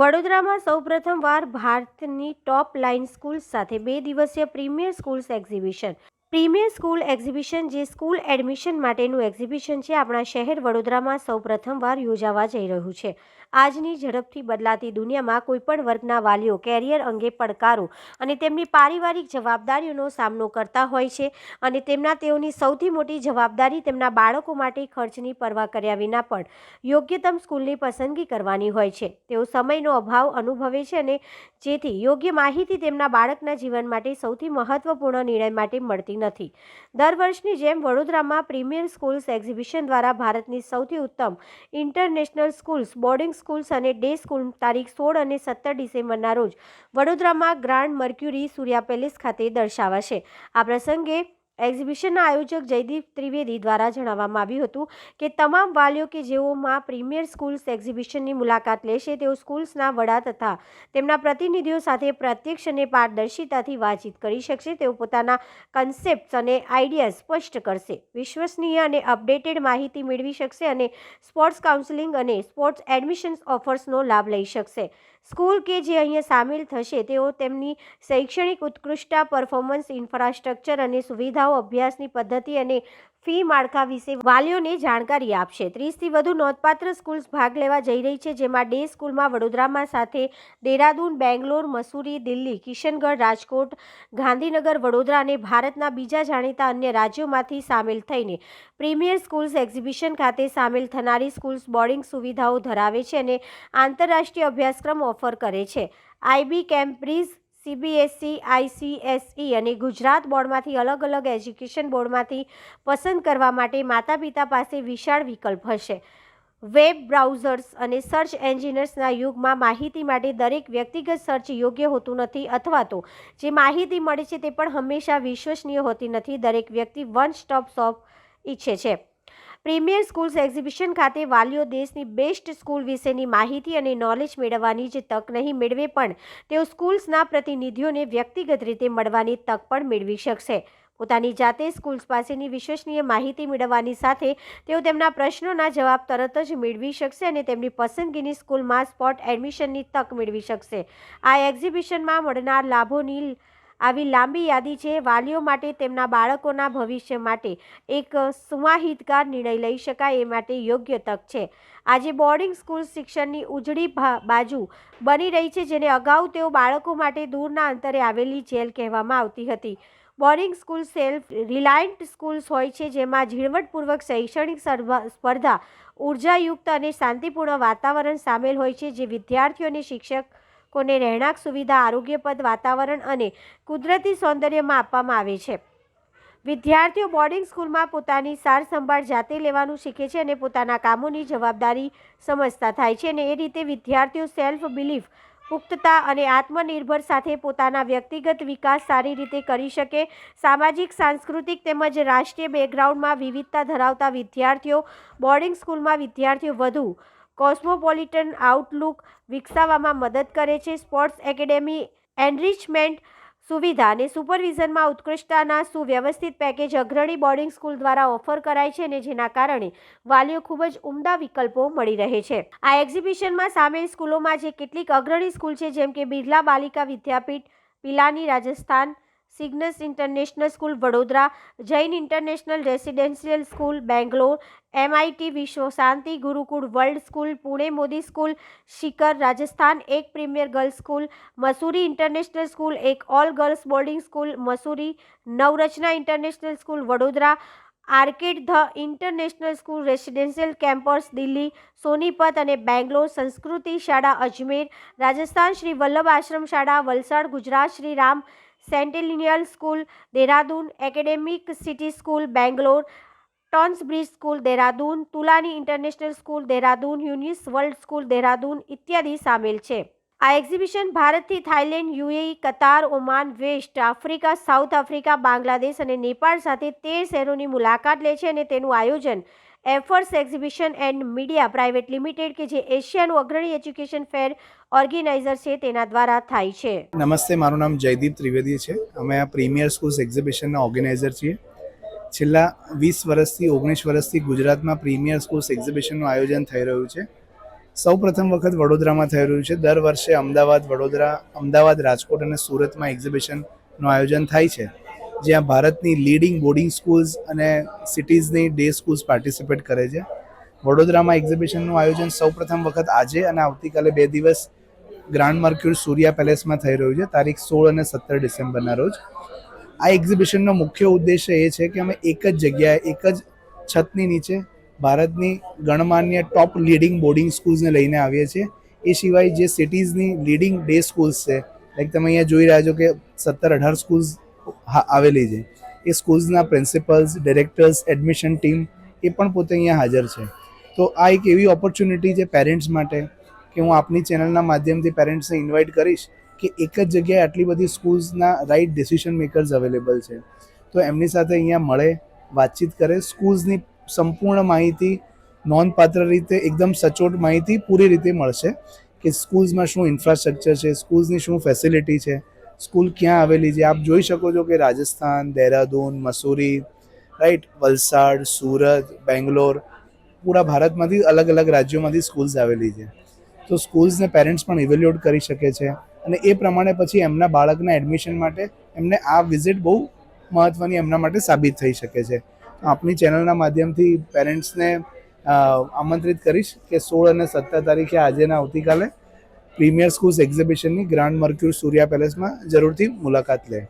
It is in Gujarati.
વડોદરામાં સૌપ્રથમવાર ભારતની ટોપ લાઇન સ્કૂલ્સ સાથે બે દિવસીય premier schools exhibition premier school exhibition જે સ્કૂલ એડમિશન માટેનું એક્ઝિબિશન છે, આપણા શહેર વડોદરામાં સૌપ્રથમવાર યોજાવા જઈ રહ્યું છે. આજની ઝડપથી બદલાતી દુનિયામાં કોઈપણ વર્ગના વાલીઓ કેરિયર અંગે પડકારો અને તેમની પારિવારિક જવાબદારીઓનો સામનો કરતા હોય છે અને તેમના તેઓની સૌથી મોટી જવાબદારી તેમના બાળકો માટે ખર્ચની પરવા કર્યા વિના પણ યોગ્યતમ સ્કૂલની પસંદગી કરવાની હોય છે. તેઓ સમયનો અભાવ અનુભવે છે અને જેથી યોગ્ય માહિતી તેમના બાળકના જીવન માટે સૌથી મહત્વપૂર્ણ નિર્ણય માટે મળતી નથી. દર વર્ષની જેમ વડોદરામાં પ્રીમિયર સ્કૂલ્સ એક્ઝિબિશન દ્વારા ભારતની સૌથી ઉત્તમ ઇન્ટરનેશનલ સ્કૂલ્સ, બોર્ડિંગ સ્કૂલ્સ અને ડે સ્કૂલ તારીખ સોળ અને સત્તર ડિસેમ્બરના રોજ વડોદરામાં ગ્રાન્ડ મર્ક્યુરી સૂર્યા પેલેસ ખાતે દર્શાવાશે. આ પ્રસંગે એક્ઝિબિશનના આયોજક જયદીપ ત્રિવેદી દ્વારા જણાવવામાં આવ્યું હતું કે તમામ વાલીઓ કે જેઓમાં પ્રીમિયર સ્કૂલ્સ એક્ઝિબિશનની મુલાકાત લેશે, તેઓ સ્કૂલ્સના વડા તથા તેમના પ્રતિનિધિઓ સાથે પ્રત્યક્ષ અને પારદર્શિતાથી વાતચીત કરી શકશે. તેઓ પોતાના કન્સેપ્ટ્સ અને આઈડિયા સ્પષ્ટ કરશે. વિશ્વસનીય અને અપડેટેડ માહિતી મેળવી શકશે અને સ્પોર્ટ્સ કાઉન્સિલિંગ અને સ્પોર્ટ્સ એડમિશન્સ ઓફર્સનો લાભ લઈ શકશે. સ્કૂલ કે જે અહીંયા સામેલ થશે, તેઓ તેમની શૈક્ષણિક ઉત્કૃષ્ટતા પરફોર્મન્સ ઇન્ફ્રાસ્ટ્રક્ચર અને સુવિધાઓ, અભ્યાસની પદ્ધતિ અને ફી માળખા વિશે વાલીઓને જાણકારી આપશે. ત્રીસથી વધુ નોંધપાત્ર સ્કૂલ્સ ભાગ લેવા જઈ રહી છે, જેમાં ડે સ્કૂલમાં વડોદરામાં સાથે દેહરાદૂન, બેંગ્લોર, મસૂરી, દિલ્હી, કિશનગઢ, રાજકોટ, ગાંધીનગર, વડોદરા અને ભારતના બીજા જાણીતા અન્ય રાજ્યોમાંથી સામેલ થઈને પ્રીમિયર સ્કૂલ્સ એક્ઝિબિશન ખાતે સામેલ થનારી સ્કૂલ્સ બોર્ડિંગ સુવિધાઓ ધરાવે છે અને આંતરરાષ્ટ્રીય અભ્યાસક્રમ ઓફર કરે છે. આઈબી કેમ્બ્રિજ સીબીએસઈ, આઈસીએસઈ અને ગુજરાત બોર્ડમાંથી અલગ અલગ એજ્યુકેશન બોર્ડમાંથી પસંદ કરવા માટે માતા પિતા પાસે વિશાળ વિકલ્પ હશે. વેબ બ્રાઉઝર્સ અને સર્ચ એન્જિનિયર્સના યુગમાં માહિતી માટે દરેક વ્યક્તિગત સર્ચ યોગ્ય હોતું નથી અથવા તો જે માહિતી મળે છે તે પણ હંમેશા વિશ્વસનીય હોતી નથી. દરેક વ્યક્તિ વન સ્ટોપ શોપ ઈચ્છે છે. પ્રીમિયર સ્કૂલ્સ એક્ઝિબિશન ખાતે વાલીઓ દેશની બેસ્ટ સ્કૂલ વિશેની માહિતી અને નોલેજ મેળવવાની જે તક નહીં મેળવે પણ તેઓ સ્કૂલ્સના પ્રતિનિધિઓને વ્યક્તિગત રીતે મળવાની તક પણ મેળવી શકશે. પોતાની જાતે સ્કૂલ્સ પાસેની વિશ્વસનીય માહિતી મેળવવાની સાથે તેઓ તેમના પ્રશ્નોના જવાબ તરત જ મેળવી શકશે અને તેમની પસંદગીની સ્કૂલમાં સ્પોટ એડમિશનની તક મેળવી શકશે. આ એક્ઝિબિશનમાં મળનાર લાભોની આવી લાંબી યાદી છે. વાલીઓ માટે, તેમના બાળકોના ભવિષ્ય માટે એક સુમાહિતકાર નિર્ણય લઈ શકાય એ માટે યોગ્ય તક છે. આજે બોર્ડિંગ સ્કૂલ શિક્ષણની ઉજળી બાજુ બની રહી છે, જેને અગાઉ તેઓ બાળકો માટે દૂરના અંતરે આવેલી જેલ કહેવામાં આવતી હતી. Boarding school self reliant schools હોય છે, જેમાં ઝીણવટપૂર્વક શૈક્ષણિક સ્પર્ધા, ઉર્જાયુક્ત અને શાંતિપૂર્ણ વાતાવરણ સામેલ હોય છે, જે વિદ્યાર્થીઓ અને શિક્ષકોને રહેણાંક સુવિધા, આરોગ્યપ્રદ વાતાવરણ અને કુદરતી સૌંદર્યમાં આપવામાં આવે છે. વિદ્યાર્થીઓ બોર્ડિંગ સ્કૂલમાં પોતાની સાર સંભાળ જાતે લેવાનું શીખે છે અને પોતાના કામોની જવાબદારી સમજતા થાય છે અને એ રીતે વિદ્યાર્થીઓ સેલ્ફ બિલીફ પુખ્તતા અને આત્મનિર્ભર સાથે પોતાના વ્યક્તિગત વિકાસ સારી રીતે કરી શકે. સામાજિક, સાંસ્કૃતિક તેમજ રાષ્ટ્રીય બેકગ્રાઉન્ડમાં વિવિધતા ધરાવતા વિદ્યાર્થીઓ બોર્ડિંગ સ્કૂલમાં વિદ્યાર્થીઓ વધુ કોસ્મોપોલિટન આઉટલુક વિકસાવવામાં મદદ કરે છે. સ્પોર્ટ્સ એકેડેમી એનરિચમેન્ટ સુવિધા અને સુપરવિઝનમાં ઉત્કૃષ્ટતાના સુવ્યવસ્થિત પેકેજ અગ્રણી બોર્ડિંગ સ્કૂલ દ્વારા ઓફર કરાય છે અને જેના કારણે વાલીઓ ખૂબ જ ઉમદા વિકલ્પો મળી રહે છે. આ એક્ઝિબિશનમાં સામેલ સ્કૂલોમાં જે કેટલીક અગ્રણી સ્કૂલ છે, જેમ કે Birla Balika Vidyapeeth, Pilani Rajasthan Cygnus International school Vadodara, Jain International residential school Bangalore, MIT Vishwa Shanti Gurukul world school, Pune Modi school, Shikhar Rajasthan એક premier girls school, Mussoorie International school એક all girls boarding school, Mussoorie Navrachana International school Vadodara, Arcade the International school residential campus Delhi, Sonipat અને બેંગ્લોર સંસ્કૃતિ શાળા અજમેર, રાજસ્થાન શ્રી વલ્લભ આશ્રમ શાળા, Valsad Gujarat Shri Ram centennial school, Dehradun academic city school, Bangalore Tons Bridge school, Dehradun તુલાની International school, Dehradun Unison world school, Dehradun ઇત્યાદિ સામેલ છે. આ એક્ઝિબિશન ભારતથી Thailand, UAE, Qatar, Oman, West Africa, South Africa, Bangladesh અને નેપાળ સાથે તેર શહેરોની મુલાકાત લે છે અને તેનું આયોજન affairs exhibition and media private limited કે જે એશિયાનું અગ્રણી એજ્યુકેશન ફેર ઓર્ગેનાઇઝર છે, તેના દ્વારા થાય છે. નમસ્તે, મારું નામ જયદીપ ત્રિવેદી છે. અમે આ પ્રીમિયર સ્કૂલ્સ એક્ઝિબિશનના ઓર્ગેનાઇઝર છીએ. છેલ્લા વીસ વર્ષથી, ઓગણીસ વર્ષથી ગુજરાતમાં પ્રીમિયર સ્કૂલ્સ એક્ઝિબિશનનું આયોજન થઈ રહ્યું છે. સૌ પ્રથમ વખત વડોદરામાં થઈ રહ્યું છે. દર વર્ષે અમદાવાદ વડોદરા, અમદાવાદ, રાજકોટ અને સુરતમાં એક્ઝિબિશનનું આયોજન થાય છે. જ્યાં ભારતની લીડિંગ બોર્ડિંગ સ્કૂલ્સ અને સિટીઝની ડે સ્કૂલ્સ પાર્ટિસિપેટ કરે છે. વડોદરામાં એક્ઝિબિશનનું આયોજન સૌ પ્રથમ વખત આજે અને આવતીકાલે બે દિવસ ગ્રાન્ડ મર્ક્યુર સૂર્યા પેલેસમાં થઈ રહ્યું છે, તારીખ સોળ અને સત્તર ડિસેમ્બરના રોજ. આ એક્ઝિબિશનનો મુખ્ય ઉદ્દેશ્ય એ છે કે અમે એક જ જગ્યાએ, એક જ છતની નીચે ભારતની ગણમાન્ય ટોપ લીડિંગ બોર્ડિંગ સ્કૂલ્સને લઈને આવીએ છીએ. એ સિવાય જે સિટીઝની લીડિંગ ડે સ્કૂલ્સ છે લાઈક તમે અહીંયા જોઈ રહ્યા છો કે સત્તર અઢાર સ્કૂલ્સ આવેલી છે. એ સ્કૂલ્સના પ્રિન્સિપલ્સ, ડિરેક્ટર્સ, એડમિશન ટીમ એ પણ પોતે અહીંયા હાજર છે. તો આ એક એવી ઓપોર્ચ્યુનિટી છે પેરેન્ટ્સ માટે કે હું આપની ચેનલના માધ્યમથી પેરેન્ટ્સને ઇન્વાઇટ કરીશ કે એક જ જગ્યાએ આટલી બધી સ્કૂલ્સના રાઇટ ડિસિશન મેકર્સ અવેલેબલ છે. તો એમની સાથે અહીંયા મળે, વાતચીત કરે સ્કૂલ્સની સંપૂર્ણ માહિતી નોંધપાત્ર રીતે, એકદમ સચોટ માહિતી પૂરી રીતે મળશે કે સ્કૂલ્સમાં શું ઇન્ફ્રાસ્ટ્રક્ચર છે સ્કૂલ્સની શું ફેસિલિટી છે સ્કૂલ ક્યાં આવેલી છે? આપ જોઈ શકો છો કે રાજસ્થાન, દહેરાદૂન, મસૂરી રાઈટ વલસાડ, સુરત, બેંગ્લોર, પૂરા ભારતમાંથી અલગ અલગ રાજ્યોમાંથી સ્કૂલ્સ આવેલી છે. તો સ્કૂલ્સને પેરેન્ટ્સ પણ ઇવેલ્યુએટ કરી શકે છે અને એ પ્રમાણે પછી એમના બાળકના એડમિશન માટે એમને આ વિઝિટ બહુ મહત્ત્વની એમના માટે સાબિત થઈ શકે છે. આપની ચેનલના માધ્યમથી પેરેન્ટ્સને આમંત્રિત કરીશ કે સોળ અને સત્તર તારીખે આજે ને આવતીકાલે પ્રીમિયર સ્કૂલ્સ એક્ઝિબિશનની ગ્રાન્ડ મર્ક્યુર સૂર્યા પેલેસમાં જરૂરથી મુલાકાત લે.